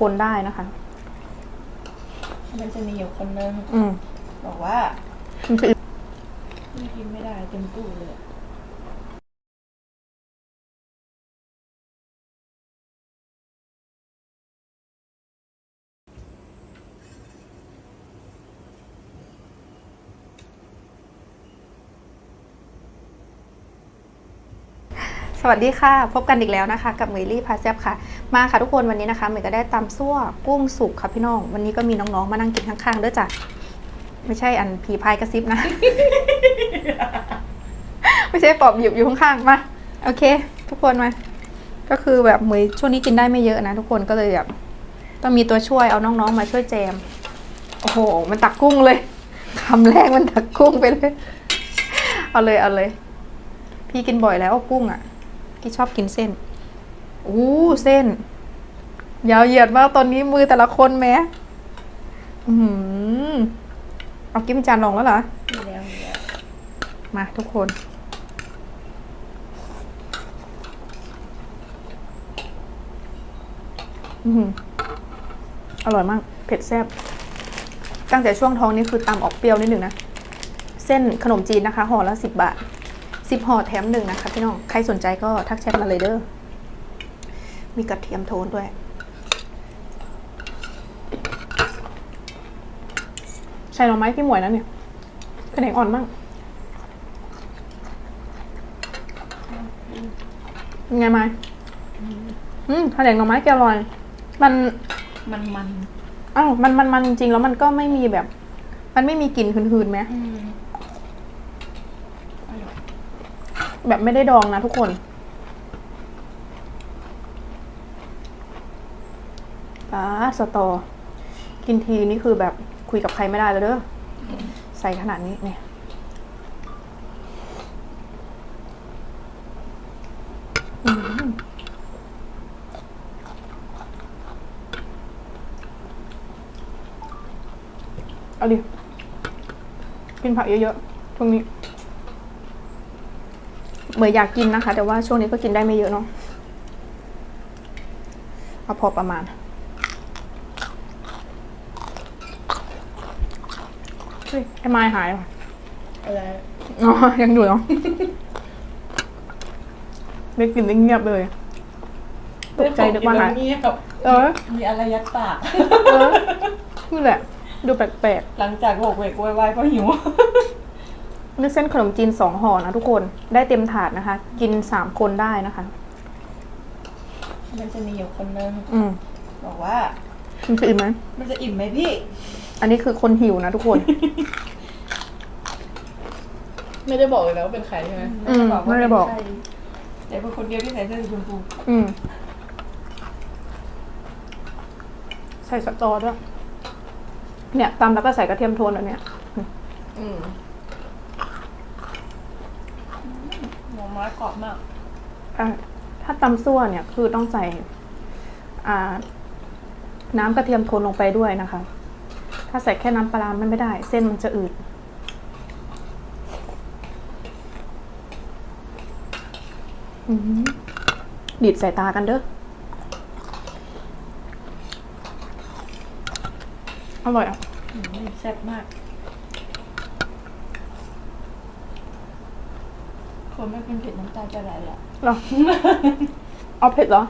คนได้นะคะ มันจะมีอยู่คนนึงอืมบอกว่ามันจะไม่กินไม่ได้เต็มตู้เลย สวัสดีค่ะ พบกันอีกแล้วนะคะ กับเมลี่พาแซบค่ะ มาค่ะทุกคนวันนี้นะคะเมย์ก็ได้ตำซั่วกุ้งสุกค่ะพี่น้อง วันนี้ก็มีน้องๆ มานั่งกินข้างๆด้วยจ้ะ ไม่ใช่อันผีพายกระซิบนะ ไม่ใช่ปอบหยิบอยู่ข้างๆ มา โอเค ทุกคนมา ก็คือแบบเมย์ช่วงนี้กินได้ไม่เยอะนะทุกคนก็เลยแบบต้องมีตัวช่วยเอาน้องๆ มาช่วยแจม โอ้โห มันตักกุ้งเลยคำแรกมันตักกุ้งไปเลย เอาเลยเอาเลย พี่กินบ่อยแล้วกุ้งอะ พี่ชอบกินเส้น อู้เส้น ยาวเหยียดมากตอนนี้มือแต่ละคนแม้อือหือเอากิมจานลงแล้วเหรอมีแล้วมีแล้วมาทุกคน อือหืออร่อยมาก เผ็ดแซ่บ ตั้งแต่ช่วงท้องนี่คือตำออกเปรี้ยวนิดหนึ่งนะ เส้นขนมจีนนะคะห่อละสิบบาท สิบห่อแถมหนึ่งนะคะพี่น้อง ใครสนใจก็ทักแชทมาเลยเด้อ มีกระเทียมโทนด้วย ใช่หน่อไม้พี่หมวยนะเนี่ยกระเด็งอ่อนมากยังไงไม้อืมกระเด็งหน่อไม้แกอร่อย มัน มันมันอ้าวมันมันมันจริงๆ แล้วมันก็ไม่มีแบบ มันไม่มีกลิ่นหืนๆไหมอืมอร่อย แบบไม่ได้ดองนะทุกคนป้าสตอ กินทีนี่คือแบบคุยกับใครไม่ได้แล้วเด้อ ใส่ขนาดนี้เนี่ยอืมเอาดิ กินผักเยอะๆช่วงนี้ เหมือนอยากกินนะคะ แต่ว่าช่วงนี้ก็กินได้ไม่เยอะเนาะเอาพอประมาณเฮ้ยไอ้ไม้หายว่ะอะไรอ๋อยังอยู่เนาะได้กลินได้เงียบเลยตกใจนึกว่าหายเงียบเออ มีอะไรยัดปากเออนี่แหละ ดูแปลกหลังจากโบกเวกโวยวายเพราะหิว ๆนี่เส้นขนมจีนสองห่อนะทุกคนได้เต็มถาดนะคะ กินสามคนได้นะคะ มันจะมีอยู่คนนึงอืมบอกว่า มันจะอิ่มไหมมันจะอิ่มไหมพี่อันนี้คือคนหิวนะทุกคน ไม่ได้บอกเลยนะว่าเป็นใครใช่ไหมอืมไม่ได้บอกใครแต่เป็นคนเดียวที่ใส่เสื้อสีชมพูอืม ใส่สตอด้วยเนี่ยตำแล้วก็ใส่กระเทียมโทนแบบเนี้ยอืม หมู ไม้กรอบมาก อะถ้าตำซั่วเนี่ยคือต้องใส่อ่าน้ำกระเทียมโทนลงไปด้วยนะคะ ถ้าใส่แค่น้ำปลาร้ามันไม่ได้ เส้นมันจะอืด อืมดีดใส่ตากันเด้อ อร่อยอะ อืมแซ่บมาก คนไม่กินเผ็ดน้ำตาจะไหลละเหรอ เอาเผ็ดเหรอ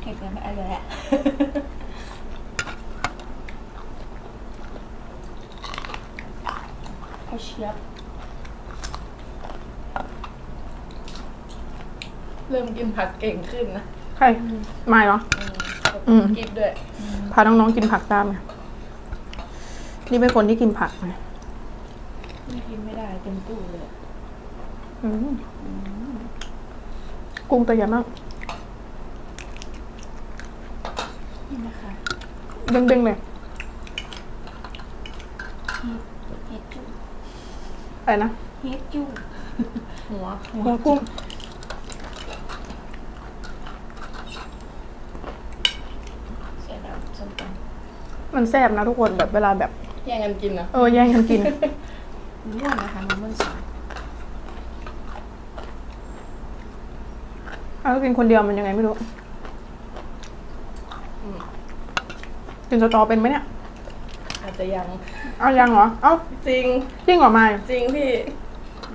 เผ็ดกันไม่อะไรอะข้าวเชียบ เริ่มกินผักเก่งขึ้นนะใครไม่เหรอ อืม กินด้วย พาน้องๆกินผักตามไงนี่เป็นคนที่กินผักไง ไม่กินไม่ได้เต็มตู้เลย อืมกุ้งตัวใหญ่มากนี่นะคะเด้งๆเลยเฮ็ดจูอะไรนะเฮ็ดจูหัวหัวกุ้งเสียดายส้มตมันแซ่บนะทุกคนแบบเวลาแบบ แย่งกันกินนะเออแย่งกันกินำ ม่วงนะคะมะม่วงสดเอากินคนเดียวมันยังไงไม่รู้กินสตอเป็นไหมเนี่ยอาจจะยังเอายังเหรอ เอ้าจริงจริงเหรอไม่จริงพี่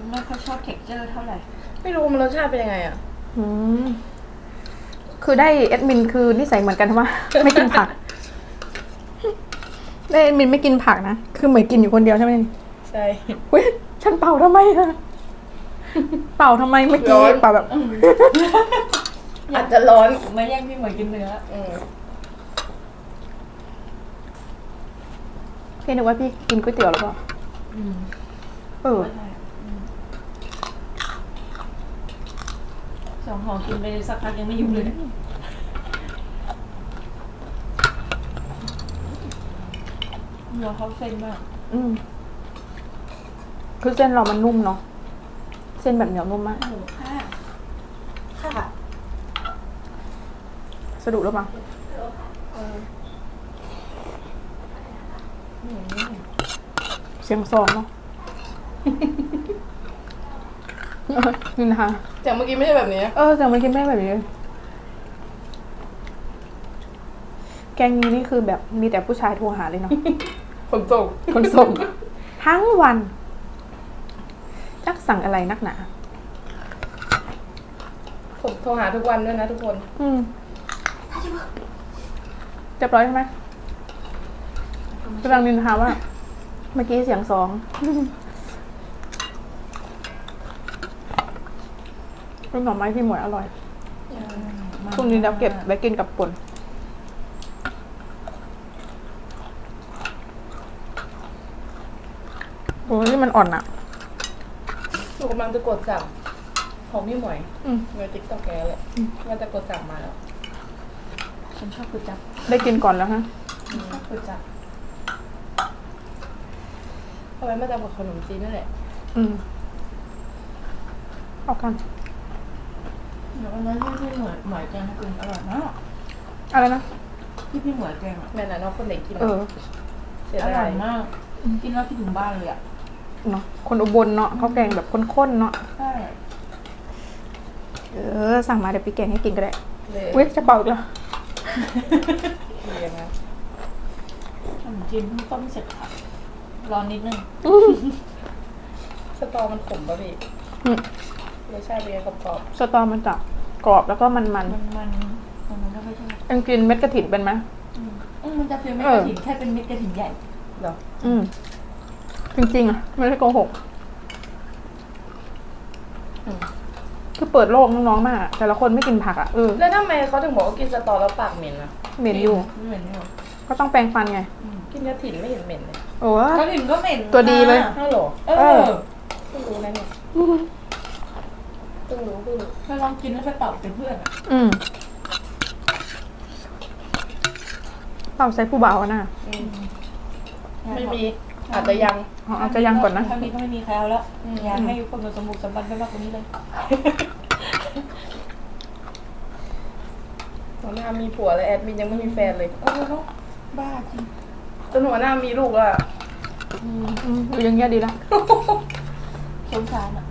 ไม่ค่อยชอบเท็กเจอร์เท่าไหร่ ไม่รู้มันรสชาติเป็นยังไงอะอคือได้แอดมินคือนิสัยเหมือนกันว่า ไม่กินผัก ได้แอดมินไม่กินผักนะ คือเหมือนกินอยู่คนเดียวใช่ไหม ใช่ เว้ยฉันเป่าทำไมอะเป่าทำไมเมื่อกี้ร้อน เป่าแบบ อาจจะร้อนไม่แย่งพี่เหมยกินเนื้ออืมพี่นึกว่าพี่กินก๋วยเตี๋ยวหรือเปล่าอืมเออไม่ใช่อืมสองห่อกินไปสักพักยังไม่ยุ่งเลยเนื้อเขาเส้นมากอืม คือเส้นเรามันนุ่มเนาะ เส้นแบบเหนียวนุ่มมากโอ้โหค่ะ ค่ะสะดุดหรือเปล่าเออเสียงซองเนาะ นี่นะคะ จากเมื่อกี้ไม่ใช่แบบนี้ เออแต่มันกินไม่แบบนี้ แกงนี้นี่คือแบบมีแต่ผู้ชายโทรหาเลยเนาะขนส่ง คนส่ง ทั้งวันจัก สั่งอะไรนักหนา ผมโทรหาทุกวันด้วยนะทุกคน อืมเรียบร้อยใช่ไหมกำลังนินทาว่า เมื่อกี้เสียงสองเป็นหน่อไม้ที่หมวยอร่อยพรุ่งนี้เราเก็บไว้กินกับป่นโอ้ยนี่มันอ่อนอะหนู กำลังจะกดสั่งของพี่หมวยอืม เงินติ๊กต็อกแกเลยว่าจะกดสั่งมาแล้วฉันชอบก๋วยจั๊บได้กินก่อนแล้วฮะฉันชอบก๋วยจั๊บเอาไว้มาทำกับขนมจีนนั่นแหละอืมเอากันเดี๋ยววันนั้นที่พี่เหมยเหมยแกงให้กินอร่อยมากอะไรนะ ที่พี่เหมยแกงอะแม่น่ะน้องคนไหนกินเออ เสียอร่ดาอยยมากกินแล้วคิดถึงบ้านเลยอะ เนาะคนอุบลเนาะเขาแกงแบบข้นๆเนาะใช่เออสั่งมาเดี๋ยวไปแกงให้กินก็ได้เลยอุ้ยจะเป่าอีกแล้วเรียนนะขนมจีนเพิ่งต้มเสร็จค่ะรอนิดนึงสตอมันขมป่ะพี่อืมรสชาติเป็นไงกรอบสตอมันจะกรอบแล้วก็มันๆมันมันมันมันก็ไม่ใช่เอ็งกินเม็ดกระถิ่นเป็นไหมอืมอืมมันจะฟีลเม็ดเออกระถิ่นแค่เป็นเม็ดกระถิ่นใหญ่ๆเหรออืม จริงๆอะ ไม่ได้โกหกอืมคือเปิดโลกน้องๆมากอะแต่ละคนไม่กินผักอะเออแล้วทำไมเขาถึงบอกว่ากินสตอแล้วปากเหม็นอะเหม็นอยู่ไม่เหม็นอยู่ก็ต้องแปรงฟันไงอืมกินกระถิ่นไม่เห็นเหม็นเลยโอ้ยกระถิ่นก็เหม็นตัวดีเลยค่ะอ้าวเหรอเอเอออ เพิ่งรู้นะเนี่ยเพิ่งรู้เพิ่งรู้ไปลองกินแล้วไปเป่าเป็นเพื่อนอะอืมเป่าใส่ผู้บ่าวอะนะอืมไม่มี อาจจะยังอ๋ออาจจะยังก่อนนะถ้ามีก็ไม่มีใครเอาแล้วอืมอยากให้คนมาสมบุกสมบันไปมากกว่านี้เลยหัวหน้ามีผัวแล้วแอดมินยังไม่มีแฟนเลยเออเนาะบ้าจริงจนหัวหน้ามีลูกแล้วอะอืมอยู่อย่างเงี้ยดีละสงสารอะ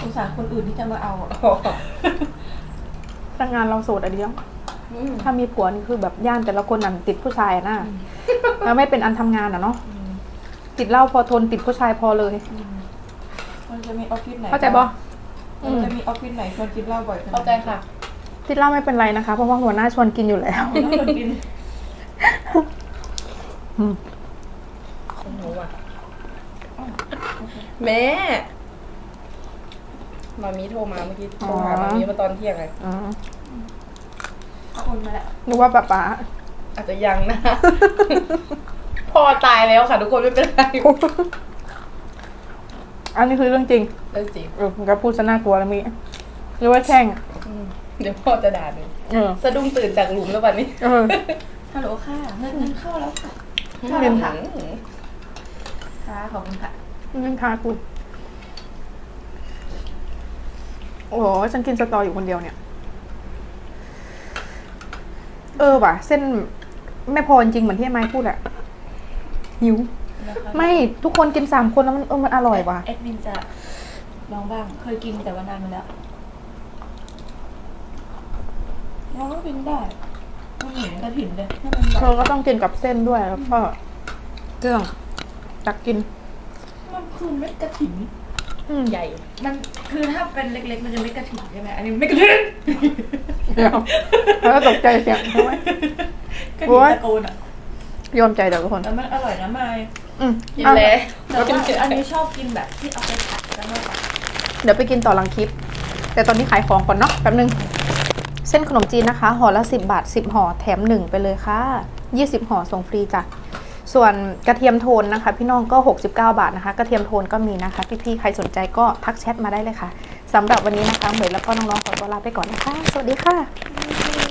สงสารคนอื่นที่จะมาเอาอะอ๋อตั้งงานเราโสดอะเดียวอืมถ้ามีผัวนี่คือแบบย่านแต่ละคนนั่นติดผู้ชายอะนะแล้วไม่เป็นอันทำงานอะเนาะอืม ติดเหล้าพอทนติดผู้ชายพอเลยอืมมันจะมีออฟฟิศไหนเข้าใจบอมันจะมีออฟฟิศไหนชวนกินเหล้าบ่อยขนาดนั้นเข้าใจค่ะติดเหล้าไม่เป็นไรนะคะ เพราะว่าหัวหน้าชวนกินอยู่แล้วแล้วคนกินอืมของหนูอะแม่มามีโทรมาเมื่อกี้โทรหามามีมาตอนเที่ยงไงอ๋อเอาคนมาแหละนึกว่าป๊าป๊าอาจจะยังนะพ่ อตายแล้วค่ะ ทุกคนไม่เป็นไรอันนี้คือเรื่องจริงเรื่องจริงเออผมก็พูดซะน่ากลัวแล้วมีหรือว่าแช่งอืมเดี๋ยวพ่อจะด่าหนูเออสะดุ้งตื่นจากหลุมแล้ววันนี้เออ ฮัลโหลค่ะเงินเงินเข้าแล้วค่ะเงินถังค่ะขอบคุณค่ะเรื่องทากูโอ้โหฉันกินสตออยู่คนเดียวเนี่ย เออว่ะ เส้นไม่พอจริงๆเหมือนที่ไม้พูดอะ หิว นะคะไม่ทุกคนกินสามคนแล้วมันเออมันอร่อยว่ะ แอดมินจะลองบ้าง เคยกินแต่ว่านานมาแล้วลองก็กินได้มันเหมือนกระถิ่นเลยให้มันเธแบอบก็ต้องกินกับเส้นด้วยแล้วก็เครื่องตักกิน มันคือเม็ดกระถิ่นอืมใหญ่ มันคือถ้าเป็นเล็กๆ มันจะเม็ดกระถิ่นใช่ไหมอันนี้เม็ดกระถิ่นเดี๋ยวแล้วก็ตกใจเสียงทำไมกระโอ๊ถิ่นย ตะโกนอะ ยอมใจเดี๋ยวทุกคน แต่มันอร่อยนะมายอืมกินอะแล้วแต่ว่าอันนี้ชอบกินแบบที่เอาไปผัดกันมากกว่าเดี๋ยวไปกินต่อหลังคลิป แต่ตอนนี้ขายของก่อนเนาะแป๊บนึง เส้นขนมจีนนะคะห่อละ 10 บาท 10ห่อแถม 1 ไปเลยค่ะ 20ห่อส่งฟรีจ้ะส่วนกระเทียมโทนนะคะ พี่น้องก็ 69 บาทนะคะ กระเทียมโทนก็มีนะคะ พี่ๆใครสนใจก็ทักแชทมาได้เลยค่ะสำหรับวันนี้นะคะเหมยแล้วก็น้องๆขอตัวลาไปก่อนนะคะ สวัสดีค่ะ